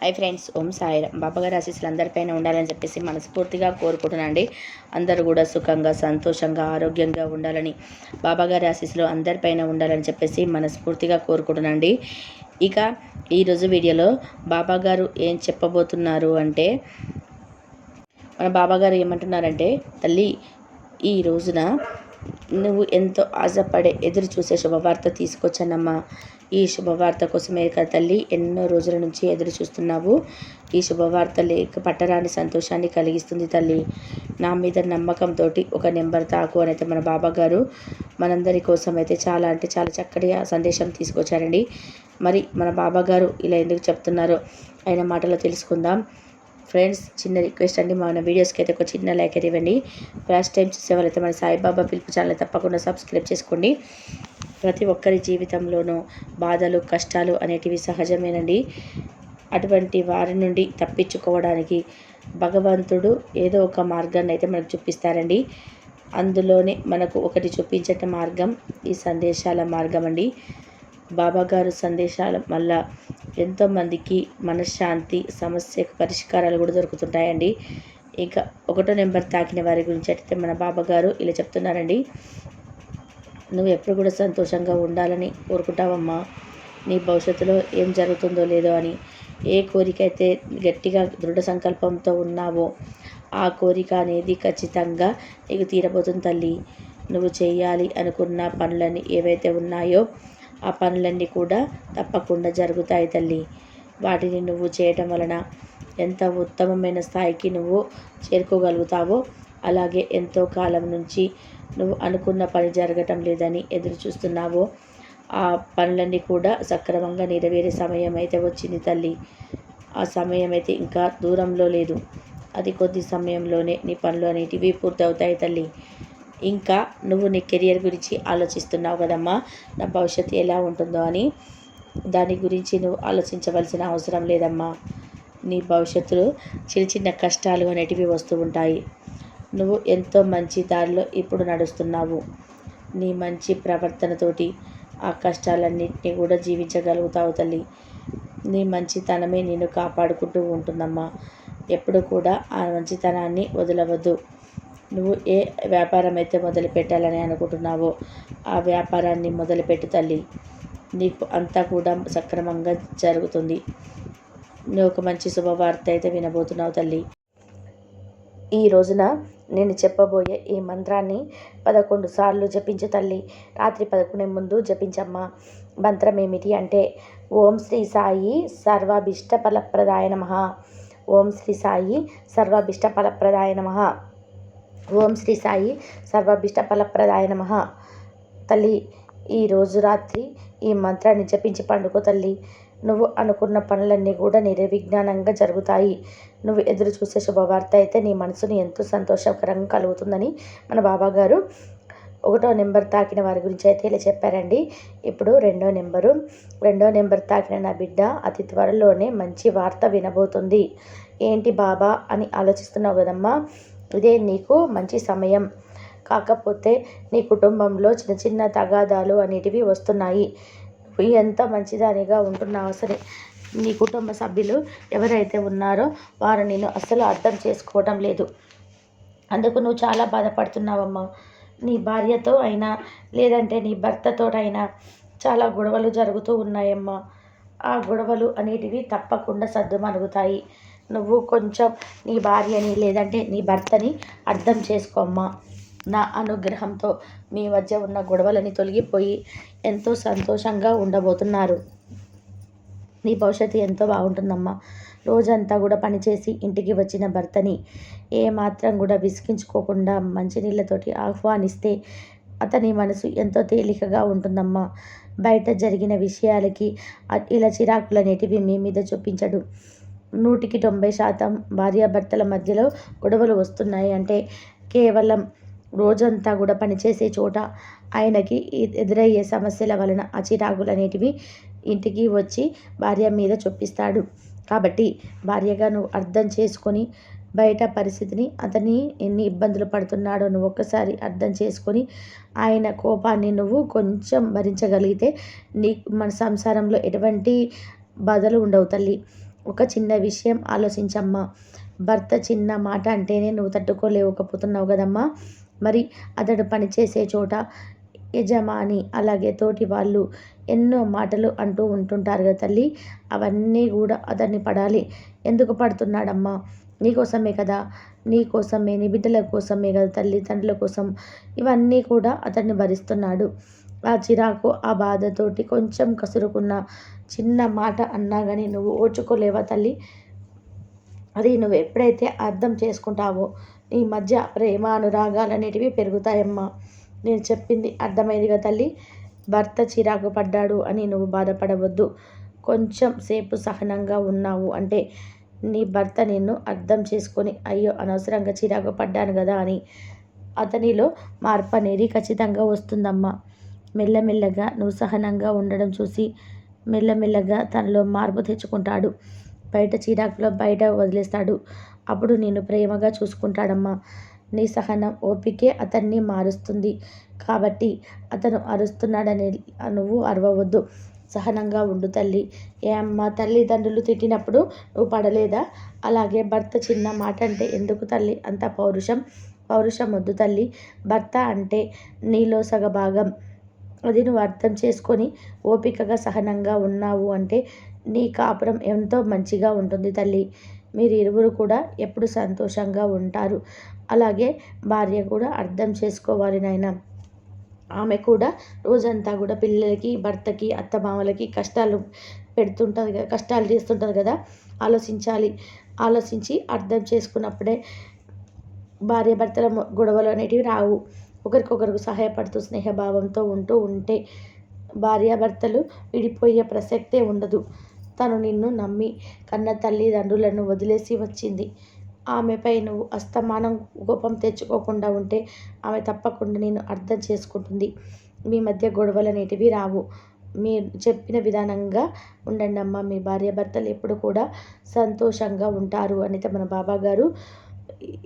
Hi friends ఓం సాయిరామ్. బాబాగారి ఆశీస్సులు అందరిపైన ఉండాలని చెప్పేసి మనస్ఫూర్తిగా కోరుకుంటున్నాండి అందరూ కూడా సుఖంగా సంతోషంగా ఆరోగ్యంగా ఉండాలని బాబాగారి ఆశీస్సులు అందరిపైన ఉండాలని చెప్పేసి మనస్ఫూర్తిగా కోరుకుంటున్నాండి ఇక ఈరోజు వీడియోలో బాబాగారు ఏం చెప్పబోతున్నారు అంటే మన బాబాగారు ఏమంటున్నారంటే తల్లి ఈ రోజున నువ్వు ఎంతో ఆశపడే ఎదురు చూసే శుభవార్త తీసుకొచ్చానమ్మా ఈ శుభవార్త కోసమే కదా తల్లి ఎన్నో రోజుల నుంచి ఎదురు చూస్తున్నావు. ఈ శుభవార్త లేక పట్టరాని సంతోషాన్ని కలిగిస్తుంది తల్లి. నా మీద నమ్మకంతో ఒక నెంబర్ తాకు అని అయితే మన బాబా గారు మనందరి కోసం అయితే చాలా అంటే చాలా చక్కటి సందేశం తీసుకొచ్చారండి. మరి మన బాబా గారు ఇలా ఎందుకు చెప్తున్నారో ఆయన మాటలో తెలుసుకుందాం. ఫ్రెండ్స్ చిన్న రిక్వెస్ట్ అండి. మన వీడియోస్కి అయితే ఒక చిన్న లైక్ అయితే ఇవ్వండి. ఫస్ట్ టైం చూసేవాళ్ళైతే మన సాయిబాబా పిలుపు ఛానల్ తప్పకుండా సబ్స్క్రైబ్ చేసుకోండి. ప్రతి ఒక్కరి జీవితంలోనూ బాధలు కష్టాలు అనేటివి సహజమేనండి. అటువంటి వారి నుండి తప్పించుకోవడానికి భగవంతుడు ఏదో ఒక మార్గాన్ని అయితే మనకు చూపిస్తారండి. అందులోనే మనకు ఒకటి చూపించట మార్గం ఈ సందేశాల మార్గం అండి బాబాగారు సందేశాల వల్ల ఎంతోమందికి మనశ్శాంతి సమస్యకు పరిష్కారాలు కూడా దొరుకుతుంటాయండి. ఇంకా ఒకటో నెంబర్ తాకిన వారి గురించి అయితే మన బాబాగారు ఇలా చెప్తున్నారండి. నువ్వు ఎప్పుడు కూడా సంతోషంగా ఉండాలని కోరుకుంటావమ్మా. నీ భవిష్యత్తులో ఏం జరుగుతుందో లేదో అని ఏ కోరిక అయితే గట్టిగా దృఢ సంకల్పంతో ఉన్నావో ఆ కోరిక అనేది ఖచ్చితంగా నీకు తీరబోతుంది తల్లి. నువ్వు చేయాలి అనుకున్న పనులన్నీ ఏవైతే ఉన్నాయో ఆ పనులన్నీ కూడా తప్పకుండా జరుగుతాయి తల్లి. వాటిని నువ్వు చేయటం వలన ఎంత ఉత్తమమైన స్థాయికి నువ్వు చేరుకోగలుగుతావో అలాగే ఎంతో కాలం నుంచి నువ్వు అనుకున్న పని జరగటం లేదని ఎదురు చూస్తున్నావో ఆ పనులన్నీ కూడా సక్రమంగా నెరవేరే సమయం అయితే వచ్చింది తల్లి. ఆ సమయం అయితే ఇంకా దూరంలో లేదు. అది కొద్ది సమయంలోనే నీ పనులు అనేటివి పూర్తవుతాయి తల్లి. ఇంకా నువ్వు నీ కెరియర్ గురించి ఆలోచిస్తున్నావు కదమ్మా. నా భవిష్యత్తు ఎలా ఉంటుందో అని దాని గురించి నువ్వు ఆలోచించవలసిన అవసరం లేదమ్మా. నీ భవిష్యత్తులో చిన్న చిన్న కష్టాలు అనేటివి వస్తూ ఉంటాయి. నువ్వు ఎంతో మంచి దారిలో ఇప్పుడు నడుస్తున్నావు. నీ మంచి ప్రవర్తనతోటి ఆ కష్టాలన్నింటినీ కూడా జీవించగలుగుతావు తల్లి. నీ మంచితనమే నిన్ను కాపాడుకుంటూ ఉంటుందమ్మా. ఎప్పుడు కూడా ఆ మంచితనాన్ని వదలవద్దు. నువ్వు ఏ వ్యాపారం అయితే మొదలు పెట్టాలని అనుకుంటున్నావో ఆ వ్యాపారాన్ని మొదలుపెట్టు తల్లి. నీకు అంతా కూడా సక్రమంగా జరుగుతుంది. నువ్వు ఒక మంచి శుభవార్త అయితే వినబోతున్నావు తల్లి. ఈ రోజున నేను చెప్పబోయే ఈ మంత్రాన్ని పదకొండు సార్లు జపించు తల్లి. రాత్రి పదకొండే ముందు జపించమ్మా. మంత్రం ఏమిటి అంటే ఓం శ్రీ సాయి సర్వాభిష్ట ఫలప్రదాయ నమ. ఓం శ్రీ సాయి సర్వాభిష్ట ఫలప్రదాయ నమ. ఓం శ్రీ సాయి సర్వాభిష్ట ఫలప్రదాయ నమ. తల్లి ఈ రోజు రాత్రి ఈ మంత్రాన్ని జపించి పండుకో తల్లి. నువ్వు అనుకున్న పనులన్నీ కూడా నిర్విజ్ఞానంగా జరుగుతాయి. నువ్వు ఎదురు చూసే శుభవార్త అయితే నీ మనసుని ఎంతో సంతోషకరంగా కలుగుతుందని మన బాబా గారు ఒకటో నెంబర్ తాకిన వారి గురించి అయితే ఇలా చెప్పారండి. ఇప్పుడు రెండో నెంబరు. రెండో నెంబర్ తాకిన నా బిడ్డ అతి త్వరలోనే మంచి వార్త వినబోతుంది. ఏంటి బాబా అని ఆలోచిస్తున్నావు కదమ్మా? ఇదే నీకు మంచి సమయం. కాకపోతే నీ కుటుంబంలో చిన్న చిన్న తగాదాలు అనేటివి వస్తున్నాయి. ఎంత మంచిదానిగా ఉంటున్నావు. సరే నీ కుటుంబ సభ్యులు ఎవరైతే ఉన్నారో వారు నేను అస్సలు అర్థం చేసుకోవడం లేదు. అందుకు నువ్వు చాలా బాధపడుతున్నావమ్మా. నీ భార్యతో అయినా లేదంటే నీ భర్తతోటైనా చాలా గొడవలు జరుగుతూ ఉన్నాయమ్మా. ఆ గొడవలు అనేటివి తప్పకుండా సర్దుమణుగుతాయి. నువ్వు కొంచెం నీ భార్యని లేదంటే నీ భర్తని అర్థం చేసుకోమ్మా. నా అనుగ్రహంతో మీ మధ్య ఉన్న గొడవలని తొలగిపోయి ఎంతో సంతోషంగా ఉండబోతున్నారు. నీ భవిష్యత్తు ఎంతో బాగుంటుందమ్మా. రోజంతా కూడా పనిచేసి ఇంటికి వచ్చిన భర్తని ఏమాత్రం కూడా విసిగించుకోకుండా మంచినీళ్ళతోటి ఆహ్వానిస్తే అతని మనసు ఎంతో తేలికగా ఉంటుందమ్మా. బయట జరిగిన విషయాలకి ఇలా చిరాకులు అనేటివి మీ మీద చూపించడు. నూటికి తొంభై శాతం భార్యాభర్తల మధ్యలో గొడవలు వస్తున్నాయి అంటే కేవలం రోజంతా కూడా పనిచేసే చోట ఆయనకి ఎదురయ్యే సమస్యల వలన ఆ చిరాకులు అనేటివి ఇంటికి వచ్చి భార్య మీద చొప్పిస్తాడు. కాబట్టి భార్యగా నువ్వు అర్థం చేసుకొని బయట పరిస్థితిని అతని ఎన్ని ఇబ్బందులు పడుతున్నాడో నువ్వు ఒక్కసారి అర్థం చేసుకొని ఆయన కోపాన్ని నువ్వు కొంచెం భరించగలిగితే నీ మన సంసారంలో ఎటువంటి బాధలు ఉండవు తల్లి. ఒక చిన్న విషయం ఆలోచించమ్మా. భర్త చిన్న మాట అంటేనే నువ్వు తట్టుకోలేకపోతున్నావు కదమ్మా. మరి అతడు పనిచేసే చోట యజమాని అలాగే తోటి వాళ్ళు ఎన్నో మాటలు అంటూ ఉంటుంటారు కదా తల్లి. అవన్నీ కూడా అతన్ని పడాలి. ఎందుకు పడుతున్నాడమ్మా? నీకోసమే కదా? నీకోసమే నీ బిడ్డల కోసమే కదా తల్లిదండ్రుల కోసం? ఇవన్నీ కూడా అతన్ని భరిస్తున్నాడు. ఆ చిరాకు ఆ బాధతోటి కొంచెం కసురుకున్న చిన్న మాట అన్నా కానీ నువ్వు ఓర్చుకోలేవా తల్లి? అది నువ్వు ఎప్పుడైతే అర్థం చేసుకుంటావో నీ మధ్య ప్రేమ అనురాగాలు అనేటివి పెరుగుతాయమ్మా. నేను చెప్పింది అర్థమైందిగా తల్లి. భర్త చిరాకు పడ్డాడు అని నువ్వు బాధపడవద్దు. కొంచెం సేపు సహనంగా ఉన్నావు అంటే నీ భర్త నిన్ను అర్థం చేసుకొని అయ్యో అనవసరంగా చిరాకు పడ్డాను కదా అని అతనిలో మార్పు అనేది ఖచ్చితంగా వస్తుందమ్మా. మెల్లమెల్లగా నువ్వు సహనంగా ఉండడం చూసి మెల్లమెల్లగా తనలో మార్పు తెచ్చుకుంటాడు. బయట చిరాకులో బయట వదిలేస్తాడు. అప్పుడు నేను ప్రేమగా చూసుకుంటాడమ్మా. నీ సహనం ఓపికే అతన్ని మారుస్తుంది. కాబట్టి అతను అరుస్తున్నాడని నువ్వు అరవవద్దు. సహనంగా ఉండు తల్లి. ఏ అమ్మ తల్లిదండ్రులు తిట్టినప్పుడు నువ్వు పడలేదా? అలాగే భర్త చిన్న మాట అంటే ఎందుకు తల్లి? అంత పౌరుషం. పౌరుషం వద్దు తల్లి. భర్త అంటే నీలో సగభాగం. అది నువ్వు అర్థం చేసుకొని ఓపికగా సహనంగా ఉన్నావు అంటే నీ కాపురం ఎంతో మంచిగా ఉంటుంది తల్లి. మీరు ఇరువురు కూడా ఎప్పుడు సంతోషంగా ఉంటారు. అలాగే భార్య కూడా అర్థం చేసుకోవాలి నాయన. ఆమె కూడా రోజంతా కూడా పిల్లలకి భర్తకి అత్తమామలకి కష్టాలు పెడుతుంటుంది కదా కష్టాలు చేస్తుంటుంది కదా. ఆలోచించాలి. ఆలోచించి అర్థం చేసుకున్నప్పుడే భార్య భర్తల గొడవలు అనేటివి రావు. ఒకరికొకరికి సహాయపడుతూ స్నేహభావంతో ఉంటూ ఉంటే భార్యాభర్తలు విడిపోయే ప్రసక్తే ఉండదు. తను నిన్ను నమ్మి కన్న తల్లిదండ్రులను వదిలేసి వచ్చింది. ఆమెపై నువ్వు అస్తమానం కోపం తెచ్చుకోకుండా ఉంటే ఆమె తప్పకుండా నేను అర్థం చేసుకుంటుంది. మీ మధ్య గొడవలు అనేటివి రావు. మీరు చెప్పిన విధానంగా ఉండండి అమ్మ. మీ భార్యాభర్తలు ఎప్పుడు కూడా సంతోషంగా ఉంటారు. అని మన బాబా గారు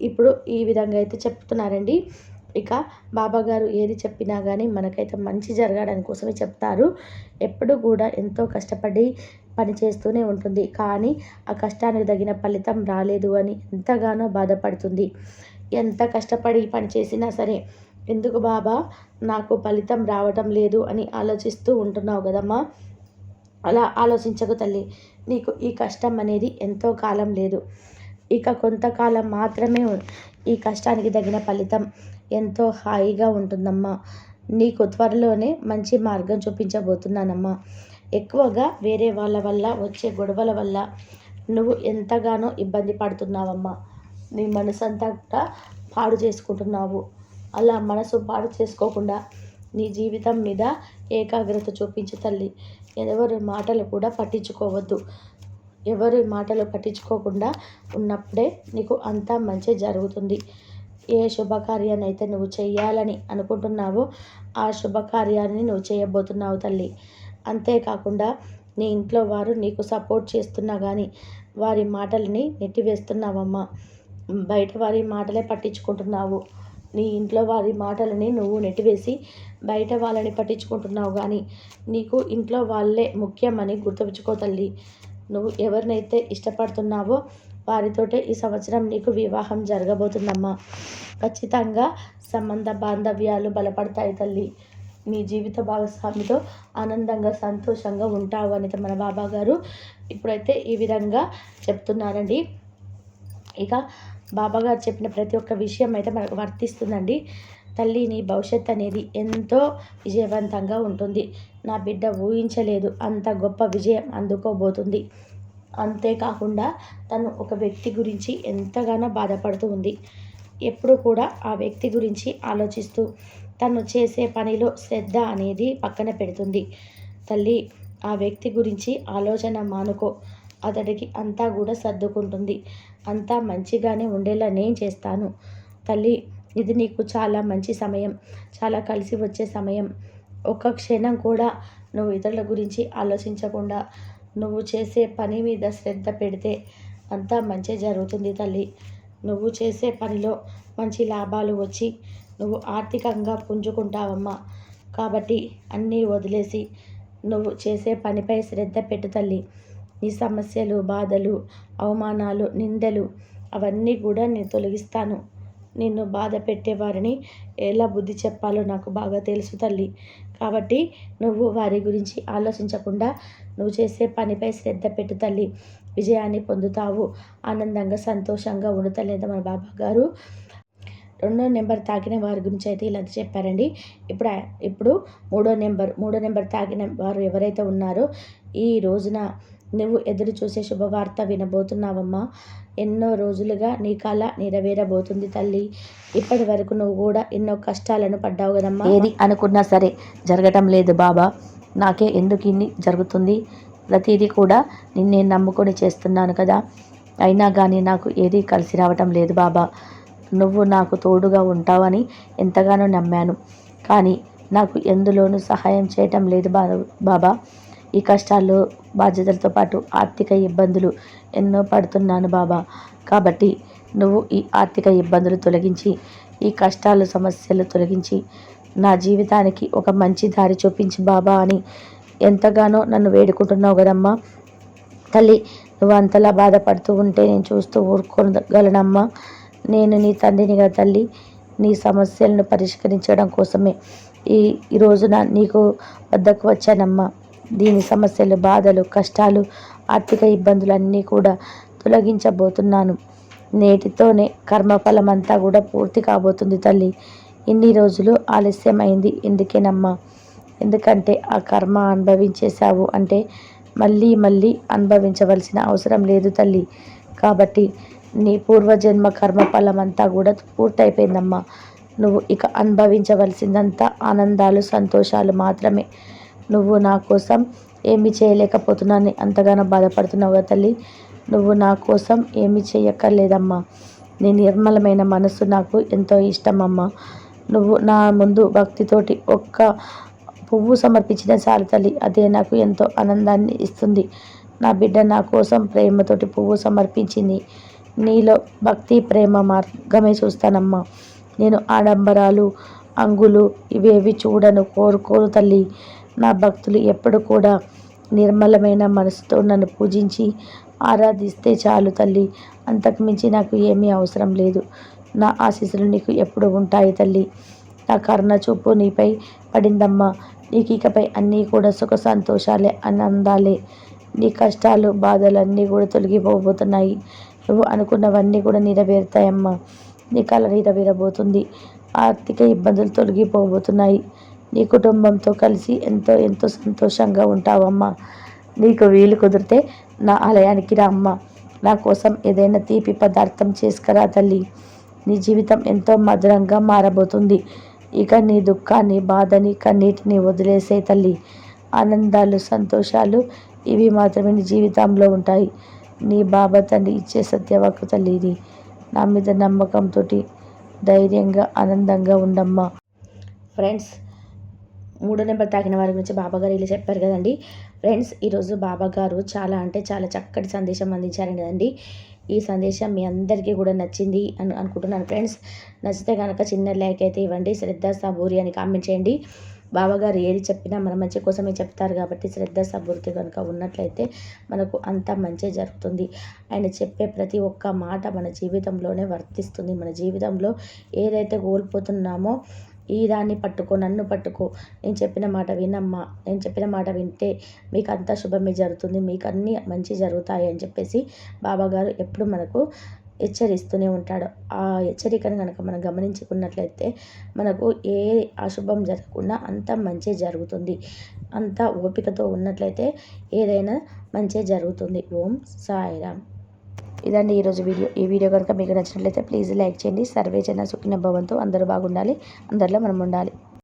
ఇప్పుడు ఈ విధంగా అయితే చెప్తున్నారండి. ఇక బాబాగారు ఏది చెప్పినా కానీ మనకైతే మంచి జరగడానికి కోసమే చెప్తారు. ఎప్పుడు కూడా ఎంతో కష్టపడి పని చేస్తూనే ఉంటుంది. కానీ ఆ కష్టానికి తగిన ఫలితం రాలేదు అని ఎంతగానో బాధపడుతుంది. ఎంత కష్టపడి పని చేసినా సరే ఎందుకు బాబా? నాకు ఫలితం రావటం లేదు అని ఆలోచిస్తూ ఉంటున్నావు కదమ్మా. అలా ఆలోచించకు తల్లి. నీకు ఈ కష్టం అనేది ఎంతో కాలం లేదు. ఇక కొంతకాలం మాత్రమే ఈ కష్టానికి తగిన ఫలితం ఎంతో హాయిగా ఉంటుందమ్మా. నీకు త్వరలోనే మంచి మార్గం చూపించబోతున్నానమ్మా. ఎక్కువగా వేరే వాళ్ళ వల్ల వచ్చే గొడవల వల్ల నువ్వు ఎంతగానో ఇబ్బంది పడుతున్నావమ్మా. నీ మనసు అంతా కూడా పాడు చేసుకుంటున్నావు. అలా మనసు పాడు చేసుకోకుండా నీ జీవితం మీద ఏకాగ్రత చూపించు తల్లి. ఎవరి మాటలు కూడా పట్టించుకోవద్దు. ఎవరి మాటలు పట్టించుకోకుండా ఉన్నప్పుడే నీకు అంతా మంచి జరుగుతుంది. ఏ శుభకార్యాన్ని అయితే నువ్వు చేయాలని అనుకుంటున్నావో ఆ శుభకార్యాన్ని నువ్వు చేయబోతున్నావు తల్లి. అంతేకాకుండా నీ ఇంట్లో వారు నీకు సపోర్ట్ చేస్తున్నా కానీ వారి మాటలని నెట్టివేస్తున్నావమ్మా. బయట వారి మాటలే పట్టించుకుంటున్నావు. నీ ఇంట్లో వారి మాటలని నువ్వు నెట్టివేసి బయట వాళ్ళని పట్టించుకుంటున్నావు కానీ నీకు ఇంట్లో వాళ్ళే ముఖ్యమని గుర్తుంచుకో తల్లి. నువ్వు ఎవరినైతే ఇష్టపడుతున్నావో వారితోటే ఈ సంవత్సరం నీకు వివాహం జరగబోతుందమ్మా. ఖచ్చితంగా సంబంధ బాంధవ్యాలు బలపడతాయి తల్లి. నీ జీవిత భాగస్వామితో ఆనందంగా సంతోషంగా ఉంటావు అని మన బాబా గారు ఇప్పుడైతే ఈ విధంగా చెప్తున్నారండి. ఇక బాబాగారు చెప్పిన ప్రతి ఒక్క విషయం అయితే మనకు వర్తిస్తుందండి. తల్లి నీ భవిష్యత్ అనేది ఎంతో విజయవంతంగా ఉంటుంది. నా బిడ్డ ఊహించలేదు అంత గొప్ప విజయం అందుకోబోతుంది. అంతేకాకుండా తను ఒక వ్యక్తి గురించి ఎంతగానో బాధపడుతూ ఉంది. ఎప్పుడు కూడా ఆ వ్యక్తి గురించి ఆలోచిస్తూ తను చేసే పనిలో శ్రద్ధ అనేది పక్కన పెడుతుంది. తల్లి ఆ వ్యక్తి గురించి ఆలోచన మానుకో. అతడికి అంతా కూడా సర్దుకుంటుంది. అంతా మంచిగానే ఉండేలా నేను చేస్తాను. తల్లి ఇది నీకు చాలా మంచి సమయం. చాలా కలిసి వచ్చే సమయం. ఒక్క క్షణం కూడా నువ్వు ఇతరుల గురించి ఆలోచించకుండా నువ్వు చేసే పని మీద శ్రద్ధ పెడితే అంతా మంచి జరుగుతుంది తల్లి. నువ్వు చేసే పనిలో మంచి లాభాలు వచ్చి నువ్వు ఆర్థికంగా పుంజుకుంటావమ్మా. కాబట్టి అన్నీ వదిలేసి నువ్వు చేసే పనిపై శ్రద్ధ పెట్టు తల్లి. నీ సమస్యలు బాధలు అవమానాలు నిందలు అవన్నీ కూడా నేను తొలగిస్తాను. నిన్ను బాధ పెట్టేవారిని ఎలా బుద్ధి చెప్పాలో నాకు బాగా తెలుసు తల్లి. కాబట్టి నువ్వు వారి గురించి ఆలోచించకుండా నువ్వు చేసే పనిపై శ్రద్ధ పెట్టు తల్లి. విజయాన్ని పొందుతావు. ఆనందంగా సంతోషంగా ఉండు తల్లి మన బాబా గారు. రెండో నెంబర్ తాకిన వారి గురించి అయితే ఇలా చెప్పారండి. ఇప్పుడు ఇప్పుడు మూడో నెంబర్ మూడో నెంబర్ తాకిన వారు ఎవరైతే ఉన్నారో ఈ రోజున నువ్వు ఎదురు చూసే శుభవార్త వినబోతున్నావమ్మా. ఎన్నో రోజులుగా నీ కళ నెరవేరబోతుంది తల్లి. ఇప్పటి వరకు నువ్వు కూడా ఎన్నో కష్టాలను పడ్డావు కదమ్మా. ఏది అనుకున్నా సరే జరగటం లేదు బాబా. నాకే ఎందుకు ఇన్ని జరుగుతుంది? ప్రతిదీ కూడా నిన్నే నమ్ముకొని చేస్తున్నాను కదా. అయినా కానీ నాకు ఏది కలిసి రావటం లేదు బాబా. నువ్వు నాకు తోడుగా ఉంటావని ఎంతగానో నమ్మాను. కానీ నాకు ఎందులోనూ సహాయం చేయటం లేదు బాబా. ఈ కష్టాల్లో బాధ్యతలతో పాటు ఆర్థిక ఇబ్బందులు ఎన్నో పడుతున్నాను బాబా. కాబట్టి నువ్వు ఈ ఆర్థిక ఇబ్బందులు తొలగించి ఈ కష్టాలు సమస్యలు తొలగించి నా జీవితానికి ఒక మంచి దారి చూపించి బాబా అని ఎంతగానో నన్ను వేడుకుంటున్నావు కదమ్మా. తల్లి నువ్వు అంతలా బాధపడుతూ ఉంటే నేను చూస్తూ ఊరుకోగలనమ్మా. నేను నీ తండ్రినిగా తల్లి నీ సమస్యలను పరిష్కరించడం కోసమే ఈ ఈ రోజున నీకు వద్దకు వచ్చానమ్మా. దీని సమస్యలు బాధలు కష్టాలు ఆర్థిక ఇబ్బందులు అన్నీ కూడా తొలగించబోతున్నాను. నేటితోనే కర్మఫలం అంతా కూడా పూర్తి కాబోతుంది తల్లి. ఇన్ని రోజులు ఆలస్యమైంది ఎందుకేనమ్మా? ఎందుకంటే ఆ కర్మ అనుభవించేశావు అంటే మళ్ళీ మళ్ళీ అనుభవించవలసిన అవసరం లేదు తల్లి. కాబట్టి నీ పూర్వజన్మ కర్మఫలం అంతా కూడా పూర్తయిపోయిందమ్మా. నువ్వు ఇక అనుభవించవలసిందంతా ఆనందాలు సంతోషాలు మాత్రమే. నువ్వు నా కోసం ఏమి చేయలేకపోతున్నాను అంతగానో బాధపడుతున్నావు తల్లి. నువ్వు నా కోసం ఏమి చేయక్కర్లేదమ్మా. నీ నిర్మలమైన మనసు నాకు ఎంతో ఇష్టమమ్మా. నువ్వు నా ముందు భక్తితోటి ఒక్క పువ్వు సమర్పించిన చాలు తల్లి. అదే నాకు ఎంతో ఆనందాన్ని ఇస్తుంది. నా బిడ్డ నా కోసం ప్రేమతోటి పువ్వు సమర్పించింది. నీలో భక్తి ప్రేమ మార్గమే చూస్తానమ్మా. నేను ఆడంబరాలు అంగులు ఇవేవి చూడను కోరుకోరు తల్లి. నా భక్తులు ఎప్పుడు కూడా నిర్మలమైన మనసుతో నన్ను పూజించి ఆరాధిస్తే చాలు తల్లి. అంతకుమించి నాకు ఏమీ అవసరం లేదు. నా ఆశీస్సులు నీకు ఎప్పుడు ఉంటాయి తల్లి. నా కరుణ చూపు నీపై పడిందమ్మా. నీకు ఇకపై అన్నీ కూడా సుఖ సంతోషాలే ఆనందాలే. నీ కష్టాలు బాధలు అన్నీ కూడా తొలగిపోబోతున్నాయి. నువ్వు అనుకున్నవన్నీ కూడా నెరవేరుతాయమ్మా. నీ కళ నెరవేరబోతుంది. ఆర్థిక ఇబ్బందులు తొలగిపోబోతున్నాయి. నీ కుటుంబంతో కలిసి ఎంతో ఎంతో సంతోషంగా ఉంటావమ్మా. నీకు వీలు కుదిరితే నా ఆలయానికి రా అమ్మ. నా కోసం ఏదైనా తీపి పదార్థం చేసుకురా తల్లి. నీ జీవితం ఎంతో మధురంగా మారబోతుంది. ఇక నీ దుఃఖాన్ని బాధని కన్నీటిని వదిలేసే తల్లి. ఆనందాలు సంతోషాలు ఇవి మాత్రమే నీ జీవితంలో ఉంటాయి. నీ బాబా తండ్రి ఇచ్చే సత్యవాకు తల్లి ఇది. నా మీద నమ్మకంతో ధైర్యంగా ఆనందంగా ఉండమ్మా. ఫ్రెండ్స్ మూడో నెంబర్ తాకిన వారి గురించి బాబాగారు ఇలా చెప్పారు కదండి. ఫ్రెండ్స్ ఈరోజు బాబాగారు చాలా అంటే చాలా చక్కటి సందేశం అందించారండి కదండి. ఈ సందేశం మీ అందరికీ కూడా నచ్చింది అని అనుకుంటున్నాను ఫ్రెండ్స్. నచ్చితే కనుక చిన్న లైక్ అయితే ఇవ్వండి. శ్రద్ధ సబూరి అని కామెంట్ చేయండి. బాబాగారు ఏది చెప్పినా మన మంచి కోసమే చెప్తారు కాబట్టి శ్రద్ధ సబూరితో కనుక ఉన్నట్లయితే మనకు అంత మంచి జరుగుతుంది. ఆయన చెప్పే ప్రతి ఒక్క మాట మన జీవితంలోనే వర్తిస్తుంది. మన జీవితంలో ఏదైతే కోల్పోతున్నామో ఈ దాన్ని పట్టుకో నన్ను పట్టుకో. నేను చెప్పిన మాట వినమ్మా. నేను చెప్పిన మాట వింటే మీకు అంతా శుభమే జరుగుతుంది. మీకు అన్నీ మంచి జరుగుతాయి అని చెప్పేసి బాబాగారు ఎప్పుడు మనకు హెచ్చరిస్తూనే ఉంటాడు. ఆ హెచ్చరికను కనుక మనం గమనించుకున్నట్లయితే మనకు ఏ అశుభం జరగకుండా అంత మంచి జరుగుతుంది. అంత ఓపికతో ఉన్నట్లయితే ఏదైనా మంచి జరుగుతుంది. ఓం సాయిరామ్. ఇదండి ఈరోజు వీడియో. ఈ వీడియో కనుక మీకు నచ్చినట్లయితే ప్లీజ్ లైక్ చేయండి. సర్వే జన సుఖిన భవంతో అందరూ బాగుండాలి. అందరిలో మనం ఉండాలి.